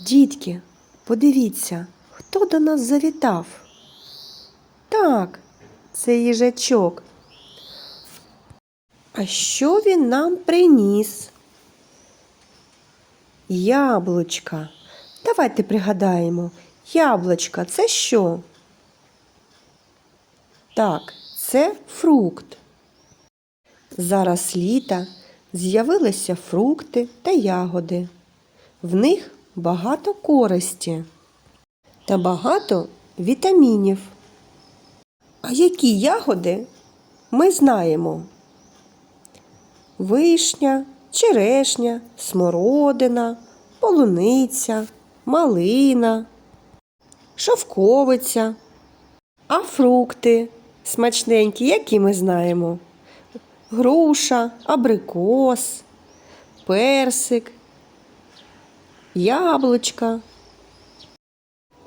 Дітки, подивіться, хто до нас завітав? Так, це їжачок. А що він нам приніс? Яблучка. Давайте пригадаємо, яблучка це що? Так, це фрукт. Зараз літа з'явилися фрукти та ягоди. В них багато користі та багато вітамінів. А які ягоди ми знаємо? Вишня, черешня, смородина, полуниця, малина, шовковиця. А фрукти смачненькі, які ми знаємо? Груша, абрикос, персик, яблучка.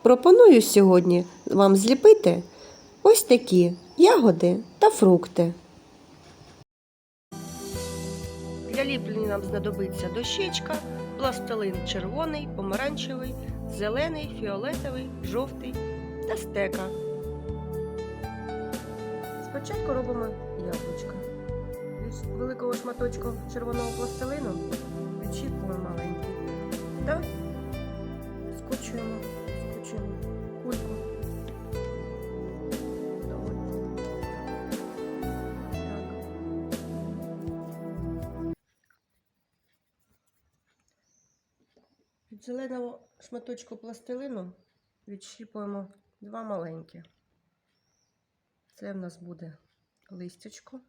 Пропоную сьогодні вам зліпити ось такі ягоди та фрукти. Для ліплення нам знадобиться дощечка, пластилин червоний, помаранчевий, зелений, фіолетовий, жовтий та стека. Спочатку робимо яблучка. Від великого шматочку червоного пластилину відчіпуємо маленький та скочуємо, скочуємо кульку. Від зеленого шматочку пластилину відщіпуємо два маленькі. Це в нас буде листячко.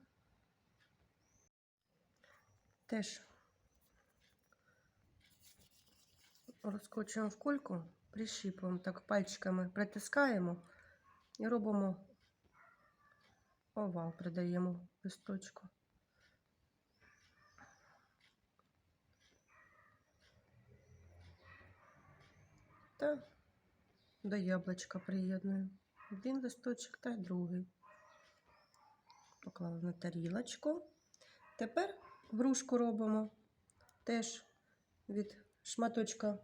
Теж розкочуємо в кульку, прищіпуємо так пальчиками, притискаємо і робимо овал, придаємо листочку. Та до яблучка приєднуємо. Один листочок та другий. Поклали на тарілочку. Тепер грушку робимо теж від шматочка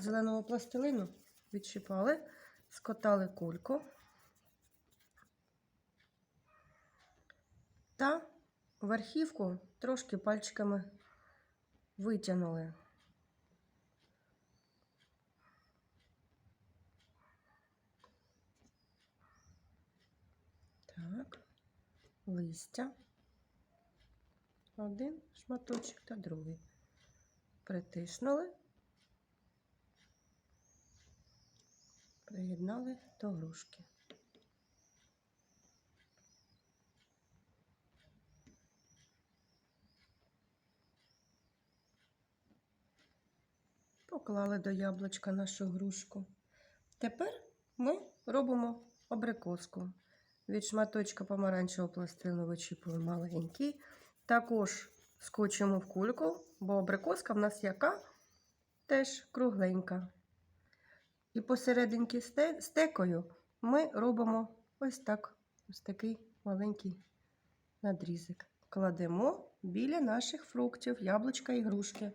зеленого пластилину відщипали, скотали кульку та верхівку трошки пальчиками витягнули. Так, листя. Один шматочок та другий. Притиснули, приєднали до грушки. Поклали до яблучка нашу грушку. Тепер ми робимо абрикоску. Від шматочка помаранчевого пластину вичіпуємо маленький. Також скочуємо в кульку, бо абрикоска в нас яка теж кругленька. І посерединки стекою ми робимо ось так, ось такий маленький надрізик. Кладемо біля наших фруктів, яблучка і грушки.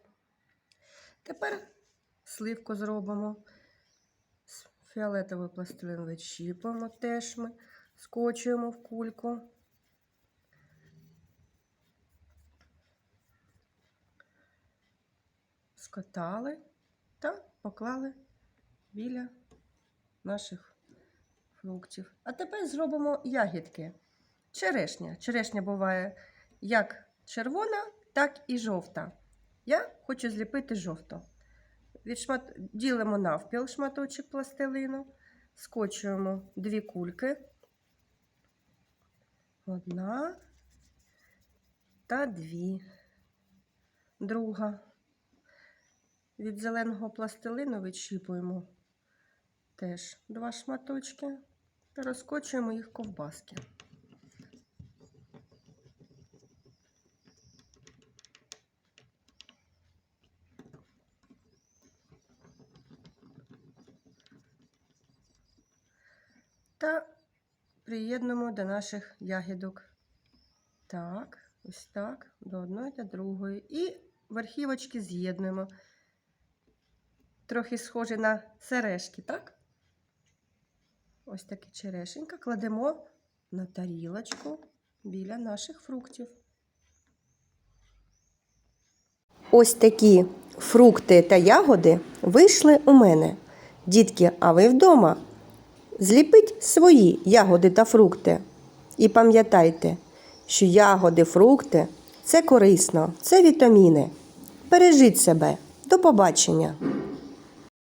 Тепер сливку зробимо. Фіолетовий пластилин відщіпуємо теж ми, скочуємо в кульку. скотали та поклали біля наших фруктів. А тепер зробимо ягідки. Черешня. Черешня буває як червона, так і жовта. Я хочу зліпити жовту. Від шмат... Ділимо навпіл шматочок пластилину, скочуємо дві кульки. Одна та дві. Друга. Від зеленого пластилину відщіпуємо теж два шматочки розкочуємо їх ковбаски. Та приєднуємо до наших ягідок. Так, ось так, до одної та другої. І верхівочки з'єднуємо. трохи схожі на сережки, так? Ось такі черешенька кладемо на тарілочку біля наших фруктів. Ось такі фрукти та ягоди вийшли у мене. Дітки, а ви вдома? Зліпіть свої ягоди та фрукти. І пам'ятайте, що ягоди, фрукти це корисно, це вітаміни. Бережіть себе. До побачення!